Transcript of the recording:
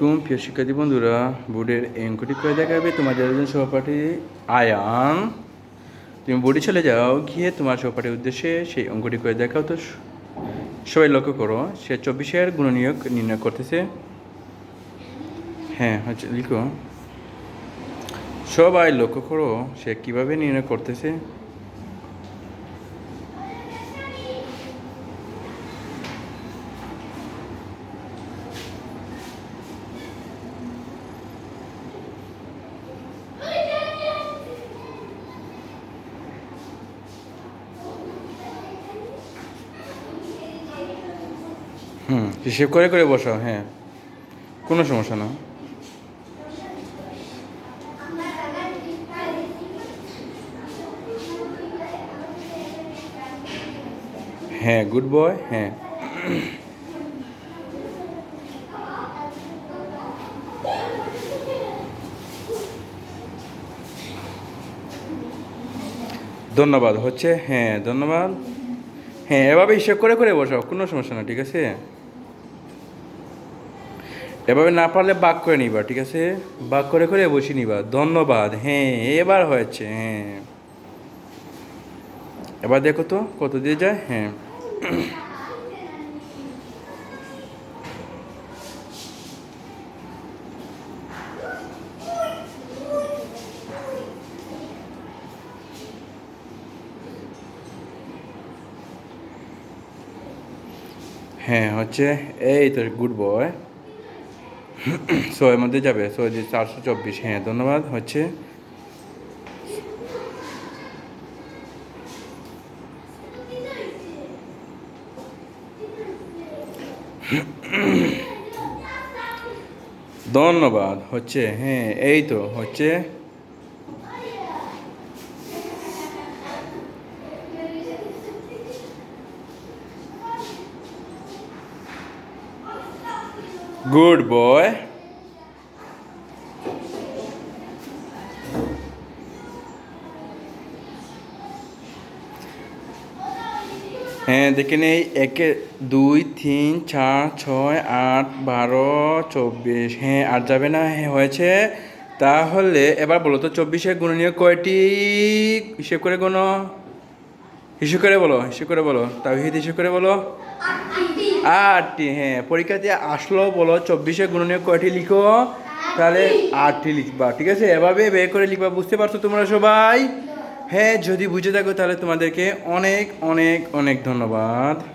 কুম প্রিয় শিক্ষার্থী বন্ধুরা, বোর্ডের অঙ্কটি করে দেখাবে তোমাদের একজন সহপাঠী, আয়ান। তুমি বোর্ডে চলে যাও, গিয়ে তোমার সহপাঠীর উদ্দেশ্যে সেই অঙ্কটি করে দেখাও তো। সবাই লক্ষ্য করো, সে চব্বিশের গুণনীয়ক নির্ণয় করতেছে। হ্যাঁ হচ্ছে লিখো। সবাই লক্ষ্য করো, সে কীভাবে নির্ণয় করতেছে। হুম, হিসেব করে করে বসাও হ্যাঁ। কোনো সমস্যা না। হ্যাঁ গুড বয় হ্যাঁ। ধন্যবাদ, হচ্ছে হ্যাঁ ধন্যবাদ। হ্যাঁ এভাবে হিসেব করে করে বসাও, কোনো সমস্যা না, ঠিক আছে? এভাবে না পারলে বাক করে নিবা, ঠিক আছে? বাক করে করে বসে নিবা। ধন্যবাদ। হ্যাঁ এবার হয়েছে হ্যাঁ। এবার দেখো তো কত দিয়ে যায় হ্যাঁ। হ্যাঁ হচ্ছে, এই তো গুড বয় ছয়ের মধ্যে যাবে। সো যে চারশো চব্বিশ হ্যাঁ ধন্যবাদ। হচ্ছে ধন্যবাদ। হচ্ছে হ্যাঁ এই তো, হচ্ছে গুড বয় হ্যাঁ দেখে নেই। একে দুই, তিন, চার, ছয়, আট, বারো, চব্বিশ। হ্যাঁ আর যাবে না। হ্যাঁ হয়েছে। তাহলে এবার বলো তো, চব্বিশে গুণনীয় কয়টি? হিসেব করে গুনো। হিসেব করে বলো, হিসেব করে বলো। তাহিদ হিসেব করে বলো। আটটি হ্যাঁ। পরীক্ষাতে আসলো, বলো, চব্বিশে গুণনীয় কয়টি লিখো? তাহলে আটটি লিখবা, ঠিক আছে? এভাবে বের করে লিখবা, বুঝতে পারছ তোমরা সবাই? হ্যাঁ যদি বুঝে থাকো তাহলে তোমাদেরকে অনেক অনেক অনেক ধন্যবাদ।